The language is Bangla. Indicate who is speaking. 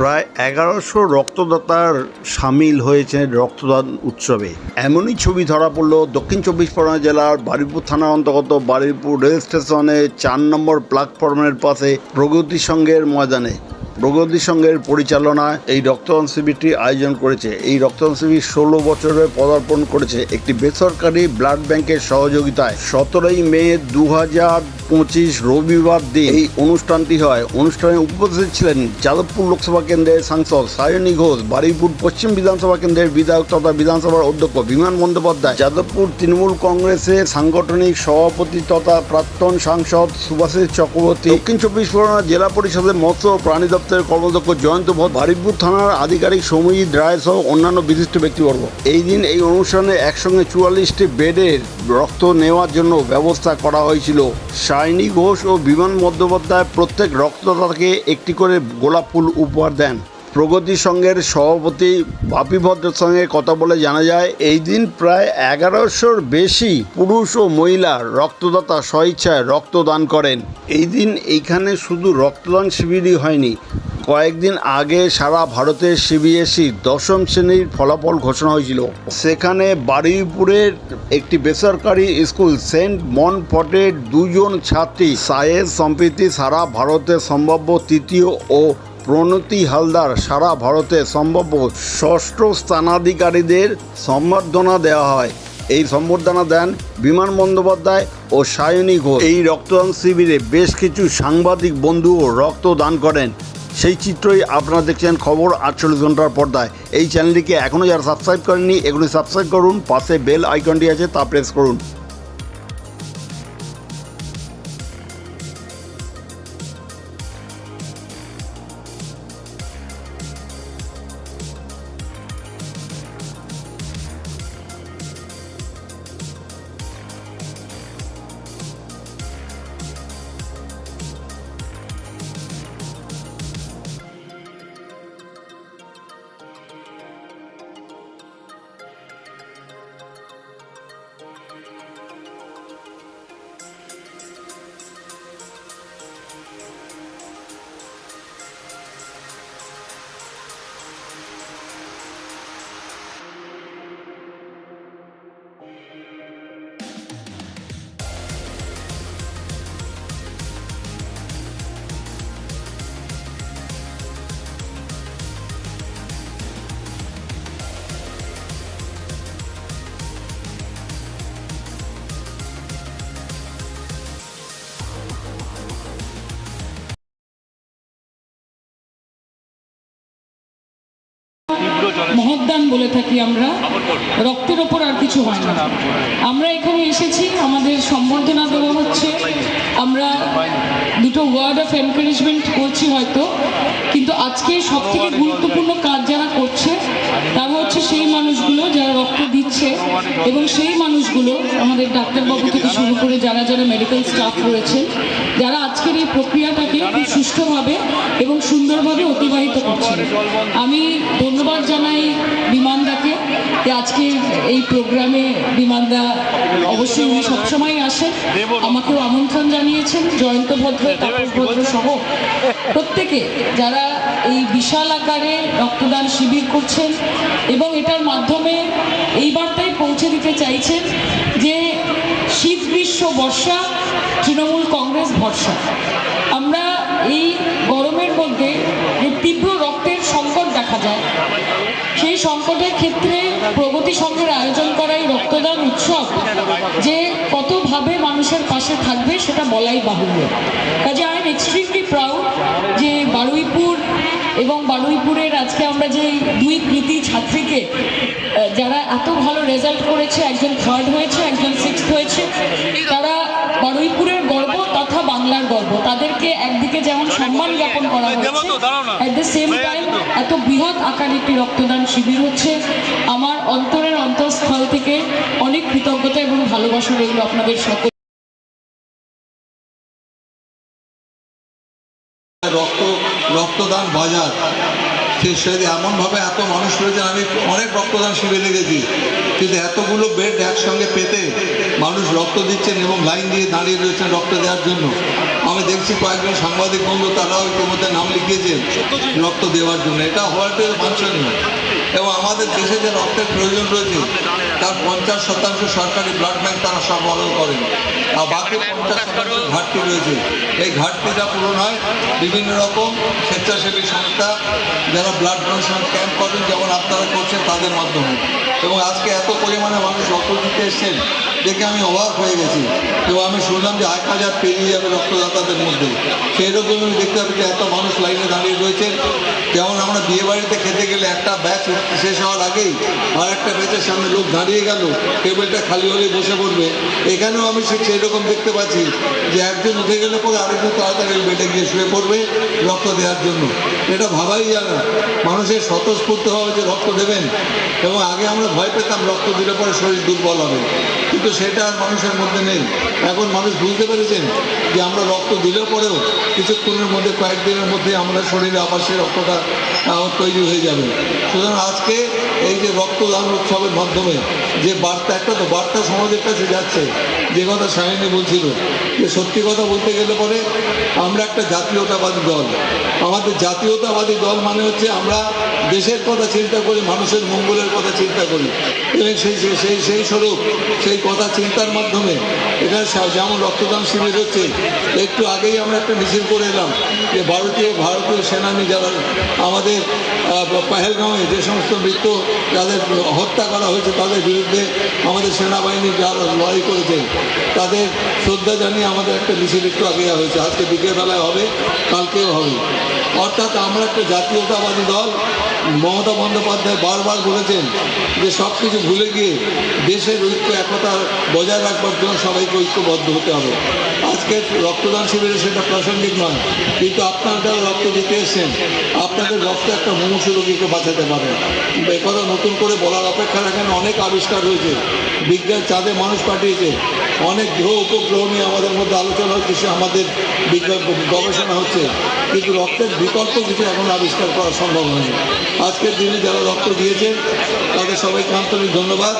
Speaker 1: প্রায় এগারোশো রক্তদাতার সামিল হয়েছে রক্তদান উৎসবে। এমনই ছবি ধরা পড়ল দক্ষিণ চব্বিশ পরগনা জেলার বারুইপুর থানা অন্তর্গত বারুইপুর রেল স্টেশনে চার নম্বর প্ল্যাটফর্মের পাশে প্রগতি সংঘের ময়দানে। প্রগতি সংঘের পরিচালনায় এই রক্তদান শিবিরটি আয়োজন করেছে। এই রক্তদান শিবির ষোলো বছরে পদার্পণ করেছে একটি বেসরকারি ব্লাড ব্যাংকের সহযোগিতায়। সতেরোই মে দু হাজার পঁচিশ রবিবার দিন এই অনুষ্ঠানটি হয়। অনুষ্ঠানে উপস্থিত ছিলেন যাদবপুর লোকসভা কেন্দ্রের সাংসদ সায়নী ঘোষ, বারুইপুর পশ্চিম বিধানসভা কেন্দ্রের বিধায়ক তথা বিধানসভার অধ্যক্ষ বিমান বন্দ্যোপাধ্যায়, যাদবপুর তৃণমূল কংগ্রেসের সাংগঠনিক সভাপতি তথা প্রাক্তন সাংসদ সুভাষিস চক্রবর্তী, দক্ষিণ চব্বিশ পরগনা জেলা পরিষদের মৎস্য ও প্রাণী দপ্তরের কর্মদক্ষ জয়ন্ত ভট্ট বারুইপুর থানার আধিকারিক সৌমিজিৎ রায় সহ অন্যান্য বিশিষ্ট ব্যক্তিবর্গ। এই দিন এই অনুষ্ঠানে একসঙ্গে চুয়াল্লিশটি বেডের রক্ত নেওয়ার জন্য ব্যবস্থা করা হয়েছিল। সায়নী ঘোষ ও বিমান বন্দ্যোপাধ্যায় প্রত্যেক রক্তদাতাকে একটি করে গোলাপ ফুল উপহার দেন। প্রগতি সংঘের সভাপতি বাপি ভদ্রের সঙ্গে কথা বলে জানা যায়, এই দিন প্রায় এগারোশোর বেশি পুরুষ ও মহিলা রক্তদাতা স্বইচ্ছায় রক্তদান করেন। এই দিন এইখানে শুধু রক্তদান শিবিরই হয়নি কয়েকদিন আগে সারা ভারতের সিবিএসই দশম শ্রেণির ফলাফল ঘোষণা হয়েছিল। সেখানে বারুইপুরের একটি বেসরকারি স্কুল, সেন্ট মনফটের দুজন ছাত্রী সায়েদ সম্প্রীতি সারা ভারতে সম্ভাব্য তৃতীয় ও প্রণতি হালদার সারা ভারতে সম্ভাব্য ষষ্ঠ স্থানাধিকারীদের সম্বর্ধনা দেওয়া হয়। এই সম্বর্ধনা দেন বিমান বন্দ্যোপাধ্যায় ও সায়নী ঘোষ। এই রক্তদান শিবিরে বেশ কিছু সাংবাদিক বন্ধুও রক্তদান করেন। সেই চিত্রই আপনারা দেখছেন খবর আটচল্লিশ ঘণ্টার পর্দায়। এই চ্যানেলটিকে এখনও যারা সাবস্ক্রাইব করেননি, এগুলি সাবস্ক্রাইব করুন, পাশে বেল আইকনটি আছে, তা প্রেস করুন।
Speaker 2: মহদ্দান বলে থাকি আমরা। রক্তের ওপর আর কিছু হয় না। আমরা এখানে এসেছি আমাদের সম্বর্ধনা দেওয়া হচ্ছে। আমরা দুটো ওয়ার্ড অফ এনকারেজমেন্ট করছি হয়তো। কিন্তু আজকে সব থেকে গুরুত্বপূর্ণ কাজ তারা হচ্ছে সেই মানুষগুলো যারা রক্ত দিচ্ছে এবং সেই মানুষগুলো আমাদের ডাক্তারবাবু থেকে শুরু করে যারা যারা মেডিকেল স্টাফ রয়েছে যারা আজকের এই প্রক্রিয়াটাকে খুব সুষ্ঠুভাবে এবং সুন্দরভাবে অতিবাহিত করছেন। আমি ধন্যবাদ জানাই বিমানদাকে যে আজকে এই প্রোগ্রামে বিমানদা অবশ্যই উনি সবসময় আসেন। আমাকেও আমন্ত্রণ জানিয়েছেন, জয়ন্ত ভদ্র, তাপস ভদ্র সহ প্রত্যেকে যারা এই বিশাল আকারে রক্তদান শিবির করছেন এবং এটার মাধ্যমে এই বার্তায় পৌঁছে দিতে চাইছেন যে শীত গ্রীষ্ম বর্ষা তৃণমূল কংগ্রেস ভরসা। আমরা এই গরমের মধ্যে যে তীব্র রক্তের সংকট দেখা যায় সংকটের ক্ষেত্রে প্রগতি সংঘের আয়োজন করা এই রক্তদান উৎসব যে কতভাবে মানুষের পাশে থাকবে সেটা বলাই বাহুল্য। কাজে আই এম এক্সট্রিমলি প্রাউড যে বারুইপুর এবং বারুইপুরের আজকে আমরা যে দুই কৃতি ছাত্রীকে যারা এত ভালো রেজাল্ট করেছে, একজন থার্ড হয়েছে, একজন সিক্সথ হয়েছে গর্ব বাংলার গর্ব। তাদেরকে একদিকে যেমন সম্মান জ্ঞাপন করা হচ্ছে অ্যাট দ্য সেম টাইম এত বৃহৎ আকার একটি রক্তদান শিবির হচ্ছে। আমার অন্তরের অন্তঃস্থল থেকে অনেক কৃতজ্ঞতা এবং ভালোবাসা রইল আপনাদের সকল
Speaker 3: রক্ত রক্তদান বাজার। সেই সাথে এমনভাবে এত মানুষ রয়েছেন আমি অনেক রক্তদান শিবিরে লেগেছি কিন্তু এতগুলো বেড একসঙ্গে পেতে মানুষ রক্ত দিচ্ছেন এবং লাইন দিয়ে দাঁড়িয়ে রয়েছেন রক্ত দেওয়ার জন্য। আমি দেখছি কয়েকজন সাংবাদিক বন্ধু, তারাও ইতিমধ্যে নাম লিখিয়েছেন রক্ত দেওয়ার জন্য। এটা হওয়াটাই বাঞ্ছনীয়। এবং আমাদের দেশে যে রক্তের প্রয়োজন রয়েছে তার পঞ্চাশ শতাংশ সরকারি ব্লাড ব্যাংক তারা সরবরাহ করেন আর বাকি পঞ্চাশ শতাংশ ঘাটতি রয়েছে। এই ঘাটতি যা পূরণ হয় বিভিন্ন রকম স্বেচ্ছাসেবী সংস্থা যারা ব্লাড ডোনেশন ক্যাম্প করেন যেমন আপনারা করছেন তাদের মাধ্যমে। এবং আজকে এত পরিমাণে মানুষ রক্ত দিতে এসছেন দেখে আমি অবাক হয়ে গেছি। এবং আমি শুনলাম যে এক হাজার পেরিয়ে যাবে রক্তদাতাদের মধ্যে। সেই রকম আমি দেখতে পাচ্ছি যে এত মানুষ লাইনে দাঁড়িয়ে রয়েছেন যেমন আমরা বিয়ে বাড়িতে খেতে গেলে একটা ব্যাচ শেষ হওয়ার আগেই আর একটা ব্যাচের সামনে লোক দাঁড়িয়ে গেল, টেবিলটা খালি হলেই বসে পড়বে। এখানেও আমি সেই রকম দেখতে পাচ্ছি যে একজন উঠে গেলে পরে আরেকজন তাড়াতাড়ি বেটে গিয়ে শুয়ে পড়বে রক্ত দেওয়ার জন্য। এটা ভাবাই যায় না। মানুষের স্বতঃস্ফূর্ত হবে যে রক্ত দেবেন এবং আগে আমরা ভয় পেতাম রক্ত দিলে পরে শরীর দুর্বল হবে। কিন্তু সেটা আর মানুষের মধ্যে নেই। এখন মানুষ বুঝতে পেরেছেন যে আমরা রক্ত দিলেও পরেও কিছুক্ষণের মধ্যে, কয়েকদিনের মধ্যে আমরা শরীরে আবার সেই রক্তটা তৈরি হয়ে যাবে। সুতরাং আজকে এই যে রক্তদান উৎসবের মাধ্যমে যে বার্তা, একটা তো বার্তা সমাজের কাছে যাচ্ছে। যে কথা সায়নী বলছিল, যে সত্যি কথা বলতে গেলে পরে আমরা একটা জাতীয়তাবাদী দল। আমাদের জাতীয়তাবাদী দল মানে হচ্ছে আমরা দেশের কথা চিন্তা করি, মানুষের মঙ্গলের কথা চিন্তা করি। এবং সেই সেই- সেই স্বরূপ, সেই কথা চিন্তার মাধ্যমে সা- যেমন রক্তদান শিবির হচ্ছে, একটু আগেই আমরা একটা মিছিল করে এলাম যে ভারতীয় ভারতীয় সেনানী যারা আমাদের পেহেলগাঁওয়ে যে সমস্ত মৃত্য যাদের হত্যা করা হয়েছে, তাদের বিরুদ্ধে আমাদের সেনাবাহিনী যারা লড়াই করেছেন তাদের শ্রদ্ধা জানিয়ে আমাদের একটা মিছিল একটু আগে হয়েছে। আজকে বিকেলবেলায় হবে, কালকেও হবে। অর্থাৎ আমরা একটা জাতীয়তাবাদী দল মমতা বন্দ্যোপাধ্যায় বারবার বলেছেন যে সব কিছু ভুলে গিয়ে দেশের ঐক্য একতা বজায় রাখবার জন্য সবাইকে ঐক্যবদ্ধ হতে হবে। আজকে রক্তদান শিবিরে সেটা প্রাসঙ্গিক নয়, কিন্তু আপনারা যারা রক্ত দিতে এসেছেন, আপনাদের রক্ত একটা মুমূর্ষু রোগীকে বাঁচাতে পারে। এ কথা নতুন করে বলার অপেক্ষা রাখেন, অনেক আবিষ্কার হয়েছে, বিজ্ঞান চাঁদে মানুষ পাঠিয়েছে, অনেক গ্রহ উপগ্রহ নিয়ে আমাদের মধ্যে আলোচনা হচ্ছে আমাদের বিজ্ঞান গবেষণা হচ্ছে, কিন্তু রক্তের বিকল্প কিছু এখন আবিষ্কার করা সম্ভব হয়নি। আজকের দিনে যারা রক্ত দিয়েছেন তাদের সবাইকে আন্তরিক ধন্যবাদ।